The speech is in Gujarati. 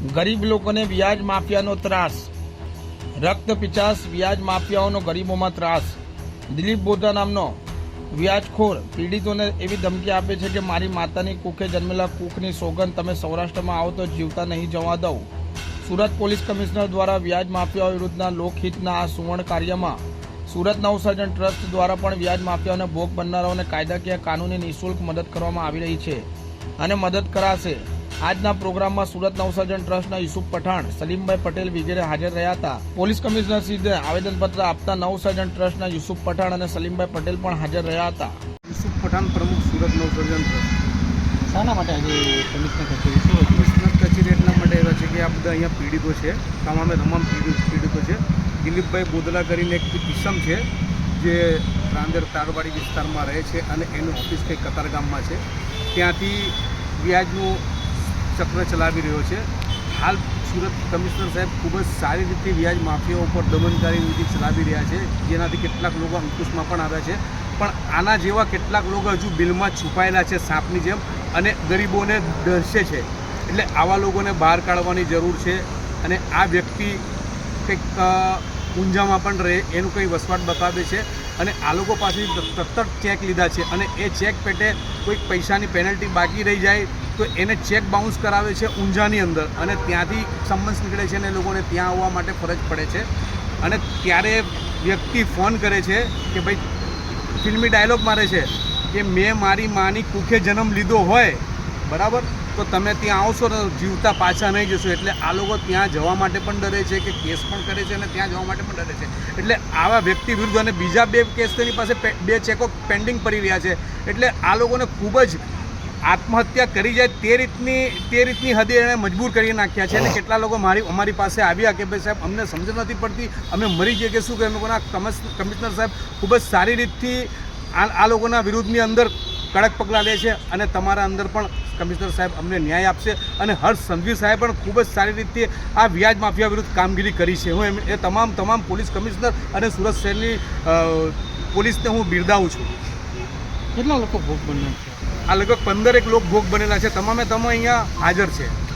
ગરીબ લોકોને વ્યાજ માફિયાનો ત્રાસ. રક્ત પિચાસ વ્યાજ માફિયાઓનો ગરીબોમાં ત્રાસ. દિલીપ બોધા નામનો વ્યાજખોર પીડિતોને એવી ધમકી આપે છે કે મારી માતાની કુખે જન્મેલા કુખની સોગંદ તમે સૌરાષ્ટ્રમાં આવો તો જીવતા નહીં જવા દઉં. સુરત પોલીસ કમિશનર દ્વારા વ્યાજ માફિયાઓ વિરુદ્ધના લોકહિતના આ સુવર્ણ કાર્યમાં સુરત નવસર્જન ટ્રસ્ટ દ્વારા પણ વ્યાજ માફિયાઓને ભોગ બનનારાઓને કાયદાકીય કાનૂની નિઃશુલ્ક મદદ કરવામાં આવી રહી છે અને મદદ કરાશે. આજના પ્રોગ્રામમાં સુરત નવસર્જન ટ્રસ્ટના યુસુફ પઠાણ સલીમભાઈ પટેલ વગેરે હાજર રહ્યા હતા. પોલીસ કમિશનર સીધે આવેદનપત્ર આપતા નવસર્જન ટ્રસ્ટના યુસુફ પઠાણ અને સલીમભાઈ પટેલ પણ હાજર રહ્યા હતા. યુસુફ પઠાણ પ્રમુખ સુરત નવસર્જન ટ્રસ્ટ. શાના માટે આજે કમિશનર કચેરી કમિશનર કચેરી એટલા માટે એવા છે કે આ બધા અહીંયા પીડિતો છે. તમામે તમામ પીડિત પીડિતો છે. દિલીપભાઈ બોદલા કરીને એક કિસમ છે જે રાંદેર તારવાડી વિસ્તારમાં રહે છે અને એનું ઓફિસ કંઈ કતારગામમાં છે. ત્યાંથી વ્યાજનું ચક્ર ચલાવી રહ્યો છે. હાલ સુરત કમિશનર સાહેબ ખૂબ જ સારી રીતે વ્યાજ માફિયાઓ ઉપર દમનકારી નીતિ ચલાવી રહ્યા છે. જેનાથી કેટલાક લોકો અંકુશમાં પણ આવ્યા છે. પણ આના જેવા કેટલાક લોકો હજુ બિલમાં છુપાયેલા છે સાપની જેમ અને ગરીબોને દર્શે છે. એટલે આવા લોકોને બહાર કાઢવાની જરૂર છે અને આ વ્યક્તિ કંઈક ઊંઝામાં પણ રહે એનું કંઈ વસવાટ બતાવે છે. અને આ લોકો પાસેથી સતત ચેક લીધા છે અને એ ચેક પેટે કોઈક પૈસાની પેનલ્ટી બાકી રહી જાય તો એને ચેક બાઉન્સ કરાવે છે ઊંઝાની અંદર અને ત્યાંથી સંબંધ નીકળે છે અને લોકોને ત્યાં આવવા માટે ફરજ પડે છે. અને ત્યારે વ્યક્તિ ફોન કરે છે કે ભાઈ, ફિલ્મી ડાયલોગ મારે છે કે મેં મારી માની કુખે જન્મ લીધો હોય, બરાબર? તો તમે ત્યાં આવશો ને જીવતા પાછા નહીં જશો. એટલે આ લોકો ત્યાં જવા માટે પણ ડરે છે કે કેસ પણ કરે છે અને ત્યાં જવા માટે પણ ડરે છે. એટલે આવા વ્યક્તિ વિરુદ્ધ અને બીજા બે કેસ તેની પાસે બે ચેકો પેન્ડિંગ પડી રહ્યા છે. એટલે આ લોકોને ખૂબ જ આત્મહત્યા કરી જાય તે રીતની તે રીતની હદે એણે મજબૂર કરી નાખ્યા છે અને કેટલા લોકો મારી અમારી પાસે આવ્યા કે ભાઈ સાહેબ અમને સમજ નથી પડતી અમે મરી જઈએ કે શું કે અમે લોકોના કમિશ- કમિશનર સાહેબ ખૂબ જ સારી રીતથી આ આ લોકોના વિરુદ્ધની અંદર કડક પગલાં લે છે અને તમારા અંદર પણ કમિશનર સાહેબ અમને ન્યાય આપશે અને હર્ષ સંઘવી સાહેબ પણ ખૂબ જ સારી રીતે આ વ્યાજ માફિયા વિરુદ્ધ કામગીરી કરી છે. હું એમ- એ તમામ તમામ પોલીસ કમિશનર અને સુરત શહેરની પોલીસને હું બિરદાવું છું. કેટલા લોકો ભોગ બન્યા છે? આ લગભગ પંદરેક લોક ભોગ બનેલા છે. તમામે તમામ અહીંયા હાજર છે.